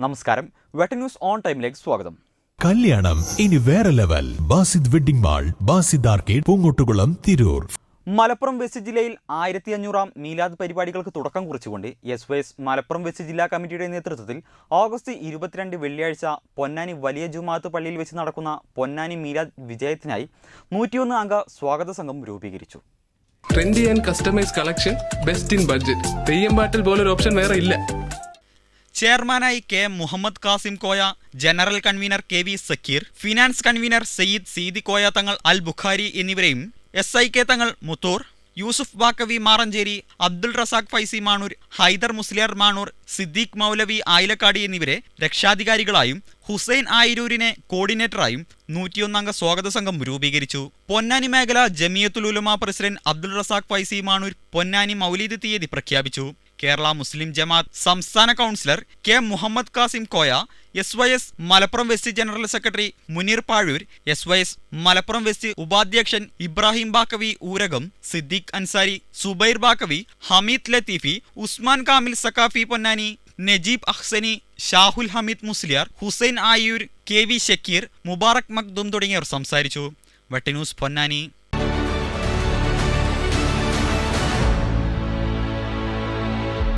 നമസ്കാരം. വെട്ട news on ടൈമിലേക്ക് സ്വാഗതം. കല്യാണം. ഇനി വേറെ level. Basid wedding mall Basid arcade Poongottukulam Tirur. Malappuram west ജില്ലയിൽ ആയിരത്തി അഞ്ഞൂറാം മീലാദ് പരിപാടികൾക്ക് തുടക്കം കുറിച്ചുകൊണ്ട് S Y S Malappuram west ജില്ലാ കമ്മിറ്റിയുടെ നേതൃത്വത്തിൽ ഓഗസ്റ്റ് ഇരുപത്തിരണ്ട് വെള്ളിയാഴ്ച പൊന്നാനി വലിയ ജുമാത്ത് പള്ളിയിൽ വെച്ച് നടക്കുന്ന പൊന്നാനി മീലാദ് വിജയത്തിനായി നൂറ്റിയൊന്ന് അംഗ സ്വാഗത സംഘം രൂപീകരിച്ചു. Trendy and customise collection best in budget. Theyyam പാട്ടിൽ പോലൊരു ഓപ്ഷൻ വേറെ ഇല്ല. ചെയർമാനായി K Muhammad Kasim Koya general convener K V Sakkir finance convener Sayyid Seedi Koya Thangal Al Bukhari എന്നിവരെയും S I K Thangal Muthur Yusuf Baqavi Maranchery Abdul Razak Faizy Manoor Hyder Musliyar Manoor Siddique മൗലവി ആയിലക്കാടി എന്നിവരെ രക്ഷാധികാരികളായും ഹുസൈൻ ആയിരൂരിനെ കോർഡിനേറ്ററായും നൂറ്റിയൊന്നംഗ സ്വാഗത സംഘം രൂപീകരിച്ചു. പൊന്നാനി മേഖല ജമിയത്തുൽ ഉലമ പ്രസിഡന്റ് അബ്ദുൾ റസാഖ് ഫൈസി മാണൂർ പൊന്നാനി മൗലീദ് തീയതി പ്രഖ്യാപിച്ചു. കേരള മുസ്ലിം ജമാഅത്ത് സംസ്ഥാന councillor K Muhammad Kasim Koya S Y S Malappuram west general secretary Munir Pazhoor S Y S Malappuram west ഉപാധ്യക്ഷൻ ഇബ്രാഹിം ബാക്കവി ഊരകം സിദ്ദീഖ് അൻസാരി സുബൈർ ബാക്കവി ഹമീദ് ലത്തീഫി ഉസ്മാൻ കാമിൽ സക്കാഫി പൊന്നാനി നജീബ് അഹ്സനി ഷാഹുൽ ഹമീദ് മുസ്ലിയാർ ഹുസൈൻ ആയൂർ കെ വി ഷക്കീർ മുബാറക് മഖ്ദും തുടങ്ങിയവർ സംസാരിച്ചു. വെട്ടന്യൂസ് പൊന്നാനി.